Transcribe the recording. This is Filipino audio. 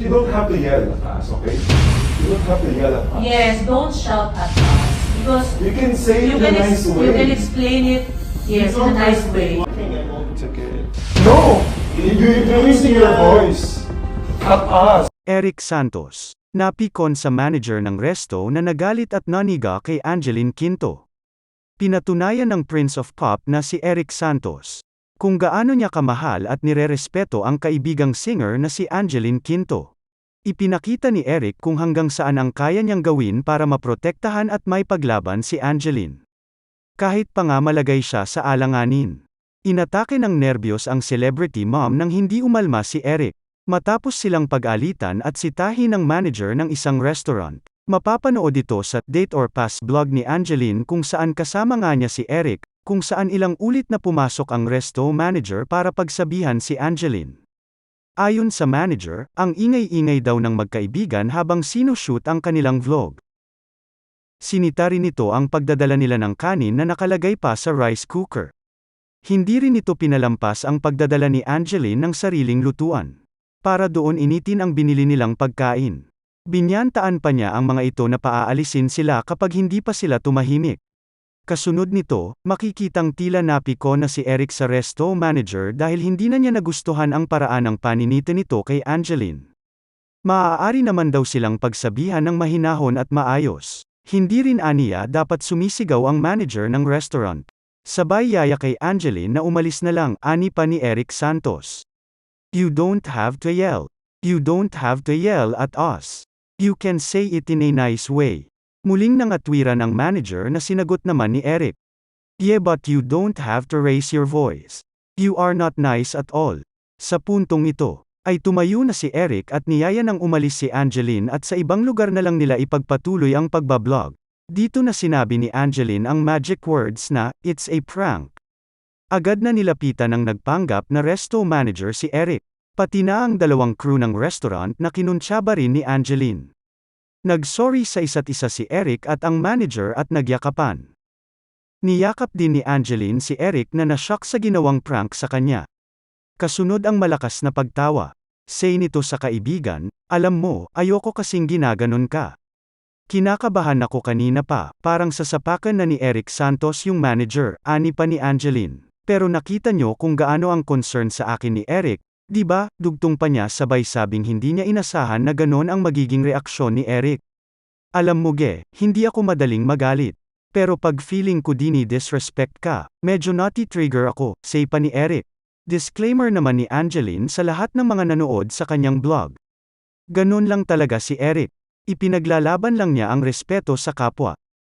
You don't have to yell at us, okay? You don't have to yell at us. Yes, don't shout at us. Because You can say you it in can, a nice way. you can explain it, yes, in a nice way. It's okay. No! You- You're raising your voice at us. Eric Santos, napikon sa manager ng resto na nagalit at naniga kay Angeline Quinto. Pinatunayan ng Prince of Pop na si Eric Santos, kung gaano niya kamahal at nirerespeto ang kaibigang singer na si Angeline Quinto. Ipinakita ni Eric kung hanggang saan ang kaya niyang gawin para maprotektahan at may paglaban si Angeline. Kahit pa nga malagay siya sa alanganin. Inatake ng nerbiyos ang celebrity mom nang hindi umalma si Eric. Matapos silang pag-alitan at sitahin ng manager ng isang restaurant. Mapapanood ito sa Date or Pass blog ni Angeline kung saan kasama nga niya si Eric, kung saan ilang ulit na pumasok ang resto manager para pagsabihan si Angeline. Ayon sa manager, ang ingay-ingay daw ng magkaibigan habang sinushoot ang kanilang vlog. Sinita rin nito ang pagdadala nila ng kanin na nakalagay pa sa rice cooker. Hindi rin ito pinalampas ang pagdadala ni Angeline ng sariling lutuan. Para doon initin ang binili nilang pagkain. Binyantaan pa niya ang mga ito na paaalisin sila kapag hindi pa sila tumahimik. Kasunod nito, makikitang tila napiko na si Eric sa resto manager dahil hindi na niya nagustuhan ang paraan ng paninita nito kay Angeline. Maaari naman daw silang pagsabihan ng mahinahon at maayos. Hindi rin aniya dapat sumisigaw ang manager ng restaurant. Sabay yaya kay Angeline na umalis na lang, ani pa ni Eric Santos. You don't have to yell. You don't have to yell at us. You can say it in a nice way. Muling nangatwiran ang manager na sinagot naman ni Eric. Yeah but you don't have to raise your voice. You are not nice at all. Sa puntong ito, ay tumayo na si Eric at niyaya nang umalis si Angeline at sa ibang lugar na lang nila ipagpatuloy ang pagbablog. Dito na sinabi ni Angeline ang magic words na, it's a prank. Agad na nilapitan ng nagpanggap na resto manager si Eric, pati na ang dalawang crew ng restaurant na kinuntsaba rin ni Angeline. Nagsorry sa isa't isa si Eric at ang manager at nagyakapan. Niyakap din ni Angeline si Eric na nashock sa ginawang prank sa kanya. Kasunod ang malakas na pagtawa. Say nito sa kaibigan, alam mo, ayoko kasing ginaganon ka. Kinakabahan ako kanina pa, parang sasapakan na ni Eric Santos yung manager, ani pa ni Angeline. Pero nakita nyo kung gaano ang concern sa akin ni Eric, di ba? Dugtong pa niya sabay sabing hindi niya inasahan na ganon ang magiging reaksyon ni Eric. Alam mo ge, hindi ako madaling magalit. Pero pag feeling ko dini disrespect ka, medyo naughty trigger ako, say pa ni Eric. Disclaimer naman ni Angeline sa lahat ng mga nanood sa kanyang blog. Ganon lang talaga si Eric. Ipinaglalaban lang niya ang respeto sa kapwa.